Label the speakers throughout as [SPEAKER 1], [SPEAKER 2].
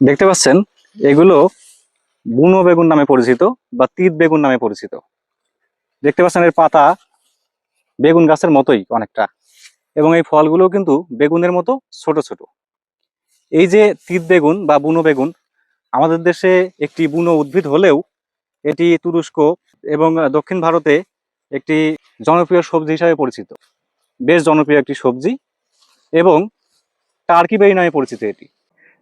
[SPEAKER 1] দেখতে পাচ্ছেন? এগুলো বুনো বেগুন নামে পরিচিত বা তিত বেগুন নামে পরিচিত। দেখতে পাচ্ছেন এর পাতা বেগুন গাছের মতোই অনেকটা এবং এই ফলগুলো কিন্তু বেগুনের মতো ছোট ছোট। এই যে তিত বেগুন বা বুনো বেগুন আমাদের দেশে একটি বুনো উদ্ভিদ হলেও এটি তুরস্ক এবং দক্ষিণ ভারতে একটি জনপ্রিয় সবজি হিসাবে পরিচিত। বেশ জনপ্রিয় একটি সবজি এবং টার্কি বেরি নামে পরিচিত এটি।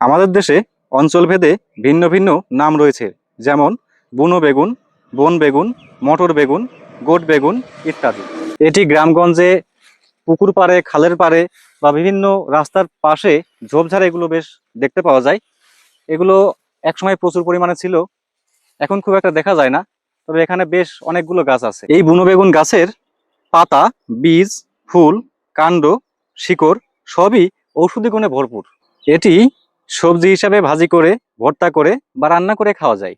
[SPEAKER 1] আমাদের দেশে অঞ্চলভেদে ভিন্ন ভিন্ন নাম রয়েছে, যেমন বুনো বেগুন, বন বেগুন, মটর বেগুন, গোট বেগুন ইত্যাদি। এটি গ্রামগঞ্জে, পুকুর পাড়ে, খালের পাড়ে বা বিভিন্ন রাস্তার পাশে ঝোপঝাড়ে এগুলো বেশ দেখতে পাওয়া যায়। এগুলো একসময় প্রচুর পরিমাণে ছিল, এখন খুব একটা দেখা যায় না, তবে এখানে বেশ অনেকগুলো গাছ আছে। এই বুনো বেগুন গাছের পাতা, বীজ, ফুল, কাণ্ড, শিকড় সবই ঔষধি গুণে ভরপুর। এটি সবজি হিসাবে ভাজি করে, ভর্তা করে বা রান্না করে খাওয়া যায়।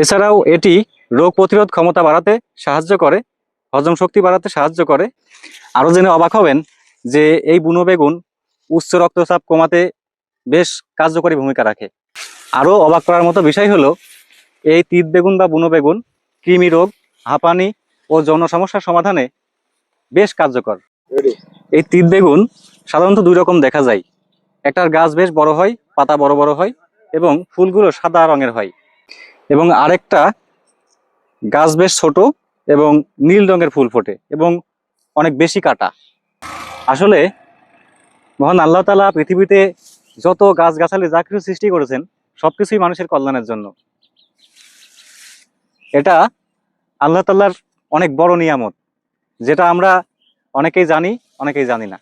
[SPEAKER 1] এছাড়াও এটি রোগ প্রতিরোধ ক্ষমতা বাড়াতে সাহায্য করে, হজম শক্তি বাড়াতে সাহায্য করে। আরও জেনে অবাক হবেন যে এই বুনো বেগুন উচ্চ রক্তচাপ কমাতে বেশ কার্যকরী ভূমিকা রাখে। আরও অবাক করার মতো বিষয় হলো, এই তিত বেগুন বা বুনো বেগুন কৃমি রোগ, হাঁপানি ও যৌন সমস্যার সমাধানে বেশ কার্যকর। এই তিত বেগুন সাধারণত দুই রকম দেখা যায়। একটার গাছ বেশ বড় হয়, পাতা বড় বড় হয় এবং ফুলগুলো সাদা রঙের হয়। এবং আরেকটা গাছ বেশ ছোট এবং নীল রঙের ফুল ফোটে এবং অনেক বেশি কাটা। আসলে মহান আল্লাহ তালা পৃথিবীতে যত গাছগাছালি যা কিছু সৃষ্টি করেছেন সব কিছুই মানুষের কল্যাণের জন্য। এটা আল্লাহ তাল্লার অনেক বড় নিয়ামত, যেটা আমরা অনেকেই জানি অনেকেই জানি না।